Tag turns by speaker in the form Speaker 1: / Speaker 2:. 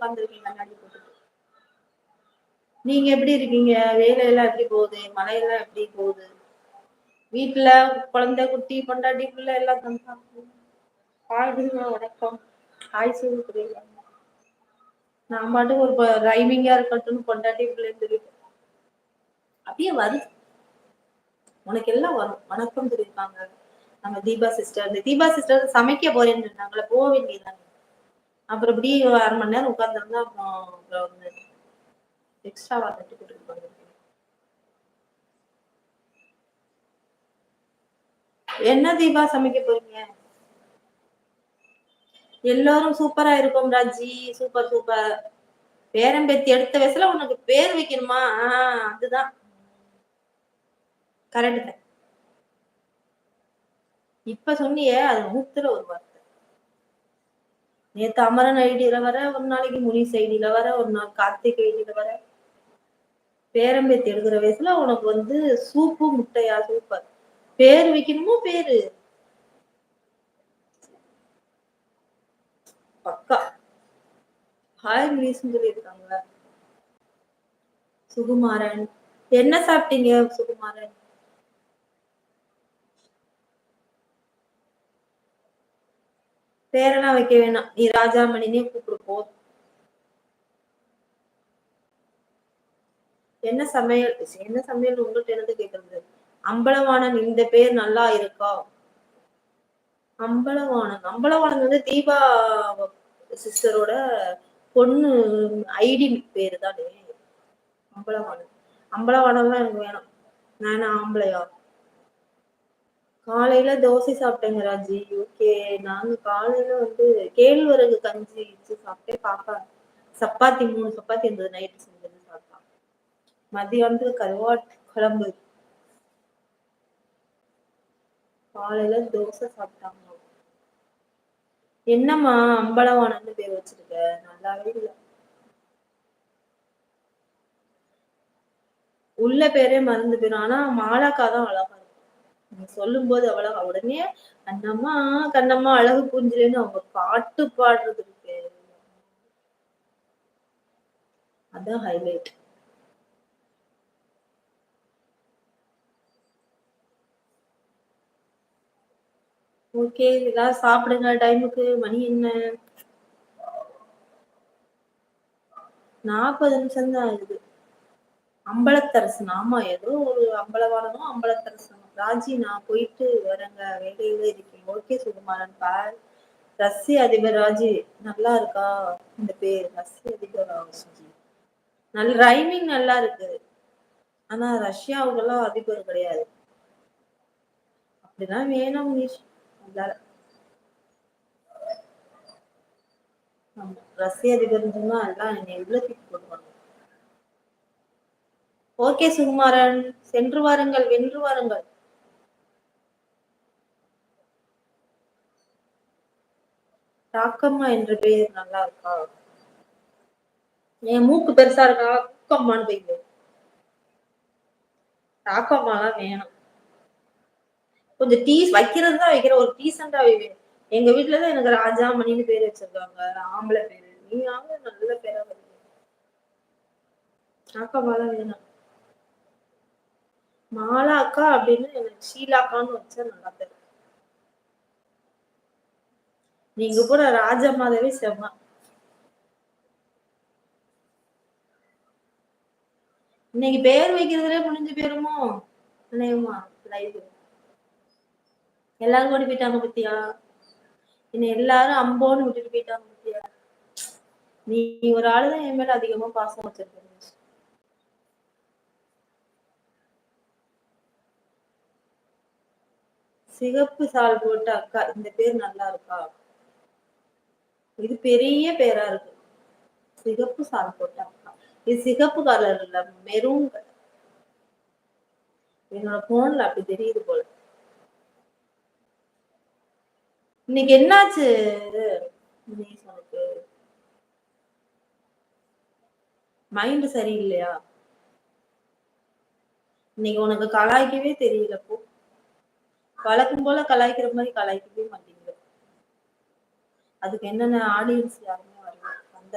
Speaker 1: கண்ணாடி போட்டுட்டு. நீங்க எப்படி இருக்கீங்க? வேலையெல்லாம் எப்படி போகுது? மழையெல்லாம் எப்படி போகுது? வீட்டுல குழந்தை குட்டி பொண்டாட்டி பிள்ளை எல்லாம் வணக்கம். ஹாய் சொல்லி நான் பாட்டுக்கு ஒரு ரைமிங்கா இருக்கட்டும் பொண்டாட்டி பிள்ளைன்னு சொல்லிட்டு. அப்படியே வருது உனக்கு எல்லாம் வரும். வணக்கம் சொல்லியிருக்காங்க. நம்ம தீபா சிஸ்டர் இந்த தீபா சிஸ்டர் சமைக்க போறேன்னு சொன்னாங்களே போக வேண்டியதாங்க அப்புறம் இப்படி அரை மணி நேரம் உட்காந்துருந்தா அப்புறம் எக்ஸ்ட்ரா வந்துட்டு கொடுத்துருப்பாங்க என்ன தீபா சமைக்க போறீங்க? எல்லாரும் சூப்பரா இருக்கும் ராஜி. சூப்பர் சூப்பர் பேரம்பேத்தி எடுத்த வயசுல உனக்கு பேர் வைக்கணுமா? ஆஹ் அதுதான். கரெக்ட் இப்ப சொன்னியே அது நூத்துல ஒரு வார்த்தை. நேத்து அமரன் ஐடியில வர ஒரு நாளைக்கு முனிஸ் ஐடியில வர ஒரு நாள் கார்த்திக் ஐடியில வர. பேரம்பேத்தி எடுக்கிற வயசுல உனக்கு வந்து சூப்பு முட்டையா சூப்பர் பேர் வைக்கணுமோ பேரு? பக்கா. ஹாய் முனிஸ் சொல்லியிருக்காங்க. சுகுமாரன். என்ன சாப்பிட்டீங்க சுகுமாரன்? பேரெல்லாம் வைக்க வேணாம். நீ ராஜாமணினே கூப்பிடு போ. என்ன சமையல்? என்ன சமையல் உங்கள்கிட்ட இருந்து கேக்குறது? அம்பலவாணன் இந்த பேர் நல்லா இருக்கா? அம்பலவாணன். அம்பலவாணன் வந்து தீபா சிஸ்டரோட பொண்ணு ஐடி பேரு தானே அம்பலவாணன். தான் எனக்கு வேணும். நான் ஆம்பளையா? காலையில தோசை சாப்பிட்டேங்க ராஜி. ஓகே நாங்க காலையில வந்து கேழ்வரகு கஞ்சி வச்சு சாப்பிட்டேன் பாப்பா. சப்பாத்தி மூணு சப்பாத்தி இருந்தது நைட்டு செஞ்சது சாப்பிட்டா மதியானத்துக்கு கருவாட்டு குழம்பு. காலையில தோசை சாப்பிட்டாங்க. என்னம்மா அம்பலவானன்னு பேர் வச்சிருக்க? நல்லாவே இல்லை. உள்ள பேரே மறந்து போயிடும் ஆனா மாலாக்கா தான் அழகா சொல்லும் போது அவ்வளவு உடனே கண்ணம்மா கண்ணம்மா அழகு புரிஞ்சிலேன்னு அவங்க பாட்டு பாடுறது இருக்கு. அதான் ஹைலைட் ஓகே எல்லாரும் சாப்பிடுங்க டைமுக்கு மணி என்ன? நாற்பது நிமிஷம் தான் ஆகுது. அம்பலத்தரசன் ஆமா ஏதோ ஒரு அம்பலவாதமோ அம்பலத்தரசன். ராஜி நான் போயிட்டு வரேங்க. வேலையில இருக்கேன். ஓகே சுகுமாரன். பார். ரஷ்ய அதிபர் ராஜி நல்லா இருக்கா? இந்த பேர். ரஷ்ய அதிபர் ராஜி. நல்ல ரைமிங் நல்லா இருக்கு. ஆனா ரஷ்யாவுக்கெல்லாம் அதிபர் கிடையாது. அப்படிதான் வேணும் ரஷ்ய அதிபர் சொன்னா எல்லாம் என்னை தூக்கி போடுவாங்க ஓகே சுகுமாரன். சென்று வாருங்கள். வென்று வாருங்கள். ராக்கம்மா என்ற பெயர் நல்லா இருக்கா? என் மூக்கு பெருசா இருக்கா? ராக்கம்மான்னு பெயர் ராக்கம்மாலாம் வேணும். கொஞ்சம் டீஸ் வைக்கிறது தான் வைக்கிற ஒரு டீசெண்டா வைவேன். எங்க வீட்டுலதான் எனக்கு ராஜா மணின்னு பேர் வச்சிருக்காங்க. ஆம்பளை பேரு. நீ ஆம்பளை நல்ல பேரா வருது ராக்கம்மாலாம் வேணும். மாலாக்கா அப்படின்னு எனக்கு ஷீலாக்கான்னு வச்சா நல்லா தெரியும் நீங்க கூட ராஜமாதவே செம்ம இன்னைக்கு பேர் வைக்கிறதுல முடிஞ்சு போயிருமோ? லைவ் எல்லாரும் ஓடி போயிட்டாங்க பத்தியா? என்ன எல்லாரும் அம்போன்னு விட்டுட்டு போயிட்டாங்க பத்தியா? நீ ஒரு ஆளுதான் என் மேல அதிகமா பாசம் வச்சிருக்க. சிகப்பு சால் போட்ட அக்கா இந்த பேர் நல்லா இருக்கா? இது பெரிய பேரா இருக்கு. சிகப்பு சால் போட்டாங்க இது சிகப்பு கலர்ல மெரூன் கலர் என்னோட போன்ல அப்படி தெரியுது போல. இன்னைக்கு என்னாச்சு உனக்கு? மைண்ட் சரியில்லையா? இன்னைக்கு உனக்கு கலாய்க்கவே தெரியல போ. வழக்கம் போல கலாய்க்கிற மாதிரி கலாய்க்கவே மாட்டேங்குது. அதுக்கு என்னென்ன ஆடியன்ஸ் யாருமே வரல அந்த